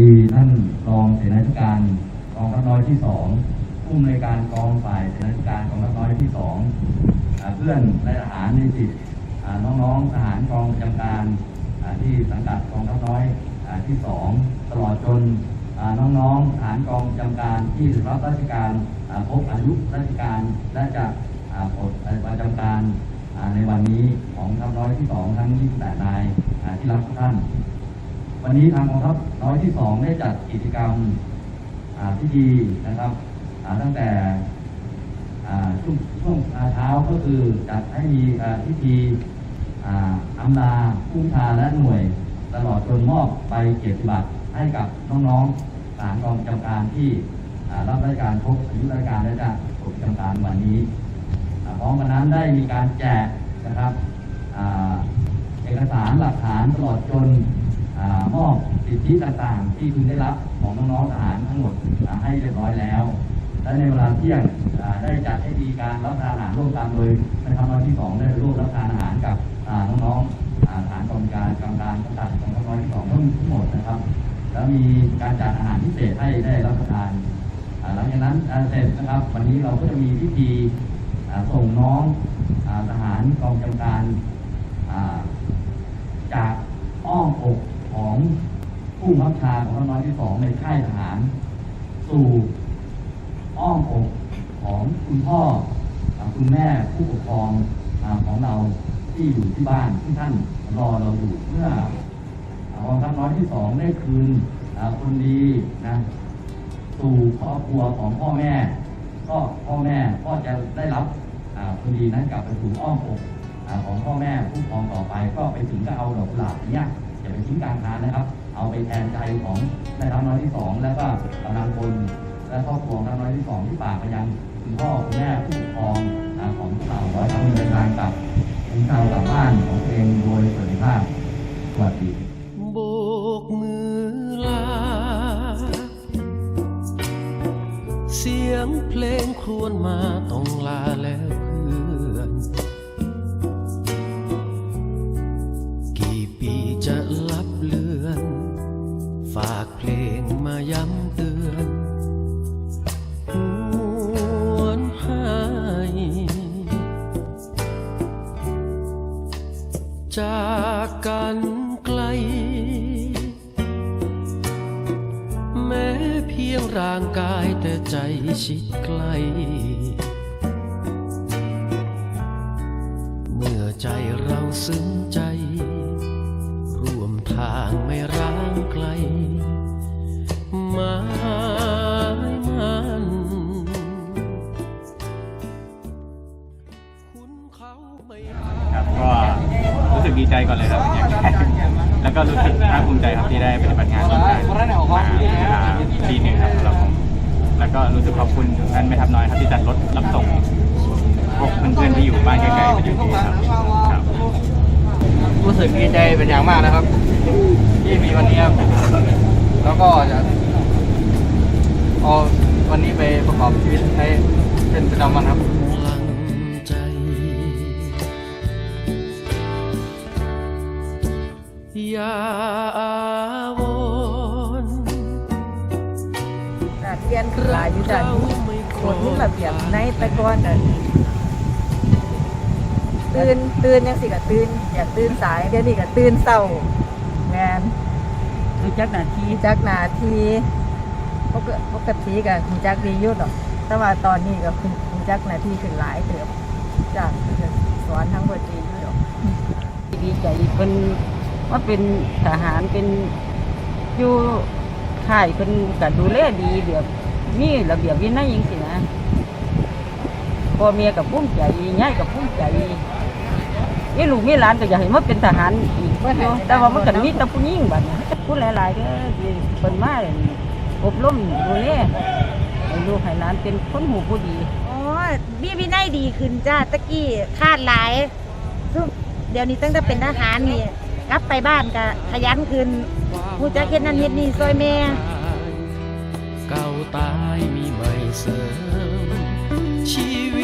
ดีท่านรองเสนาธิการกองทัพน้อยที่สองผู้อำนวยการกองฝ่ายเสนาธิการกองทัพน้อยที่สองเพื่อนนายทหารในสิทธิ์อ่าน้องๆทหารกองประจำการที่สังกัดกองทัพน้อยที่สองตลอดจนอ่าน้องๆทหารกองประจำการที่รับราชการอ่าครบอายุราชการและจะอ่าปลดประจำการในวันนี้ของทัพน้อยที่สองทั้ง 28 นายอ่าที่รับทุกท่าน วันนี้ทางกองทัพน้อยที่สองได้จัดกิจกรรมพิธีนะครับตั้งแต่ช่วงช่วงเช้าก็คือจัดให้มีพิธีอำลาผู้ชาและหน่วย ตลอดจนมอบใบเกียรติบัตรให้กับน้องๆทหารกองจำการที่รับราชการครบอายุราชการและจะปลดประจำการวันนี้พร้อมกันนั้นได้มีการแจกนะครับเอกสารหลักฐานตลอดจน มอบสิทธิต่างๆ ที่คุณได้รับของน้องๆทหารทั้งหมดให้เรียบร้อยแล้ว และในเวลาเที่ยงได้จัดให้มีการรับประทานอาหารร่วมกันโดยในคำน้อยที่สองได้ร่วมรับประทานอาหารกับน้องๆอ่าทหารกองการกำการกำกับของน้อยที่สองทั้งหมดนะครับ แล้วมีการจัดอาหารพิเศษให้ได้รับประทานหลังจากนั้นเสร็จนะครับ วันนี้เราก็จะมีพิธีส่งน้องทหารกองกำการจากอ้อมอก ของผู้บังคับชาของน้อยที่สองในค่ายทหาร สู่อ้อมอกของคุณพ่อคุณแม่ผู้ปกครองของเราที่อยู่ที่บ้านที่ท่านรอเราอยู่เมื่ออ่ากองทัพน้อยที่สองได้คืนคนดีนะสู่ครอบครัวของพ่อแม่ ก็พ่อแม่ก็จะได้รับคนดีนั้นกลับไปสู่อ้อมอกของพ่อแม่ผู้ปกครองต่อไปก็ไปถึงก็เอาดอกกุหลาบเนี่ย อย่าไปทิ้งกลางทางนะครับ เอาไปแทนใจของแม่ทัพน้อยที่สองแล้วก็กำลังพลและครอบครัวทัพน้อยที่สองที่ฝากไปยังคุณพ่อคุณแม่ผู้ปกครองของพวกเราไว้ทำเดินทางกลับถึงทางกลับบ้านของเองโดยสวัสดิภาพสวัสดีโบกมือลา เสียงเพลงครวญมาต กันไกล แม้เพียงร่างกายแต่ใจชิดใกล้เมื่อใจเราซึ้งใจ ร่วมทางไม่ร้างไกลหมายมันคุณเขาไม่ ครับก็ ดีใจก่อนเลยครับอย่างแรกแล้วก็รู้สึกภาคภูมิใจครับที่ได้ปฏิบัติงานร่วมกันมาเวลาปีหนึ่งครับสำหรับผมแล้วก็รู้สึกขอบคุณท่านแม่ทัพน้อยครับที่จัดรถรับส่งพวกเพื่อนๆที่อยู่บ้านไกลๆมาอยู่ที่นี่ครับครับ รู้สึกดีใจเป็นอย่างมากนะครับ ที่มีวันนี้ครับแล้วก็จะเอาวันนี้ไปประกอบชีวิตใช้เป็นประจำวันครับาวรณ์น่ะเรียนหลายอยู่จ้ะนี่กฎนี่ระเบียบในต่ก่อนน่ะตื่นตื่นยังสิก็ตื่นอยากตื่นสายเดี๋ยวนี้ก็ตื่นเศร้างานรู้จักหน้าที่จักหนาทีปกปกติก็คุณจักดีอยู่ดอก แต่ว่าตอนนี้ก็คุณจักหนาทีขึ้นหลายเติบจ้ะสอนทั้งบทดีอยู่ดอกดีใจเป็น ว่าเป็นทหารเป็นอยู่ค่ายเป็นก็ดูแลดีแบบมีระเบียบวินัยจริงๆนะพ่อเมียกับพุ่มใจย่ายกับพุ่มใจยี่ลูกมีหลานก็อยากให้มาเป็นทหารอีกแต่ว่ามันก็มีแต่ผู้หญิงบัดนี้พูดหลายๆก็เป็นมาอบรมดูแลให้ลูกให้หลานเป็นคนหูผู้ดีอ๋อพี่วินัยดีขึ้นจ้าตะกี้คาดหลายซึ่งเดี๋ยวนี้ตั้งแต่เป็นทหารนี่ ลับไปบ้านก็ขยันขึ้นผู้จักเฮ็ดนั่นเฮ็ดนี่ซอยแม่เก่าตายมีใหม่เสริมชีวิต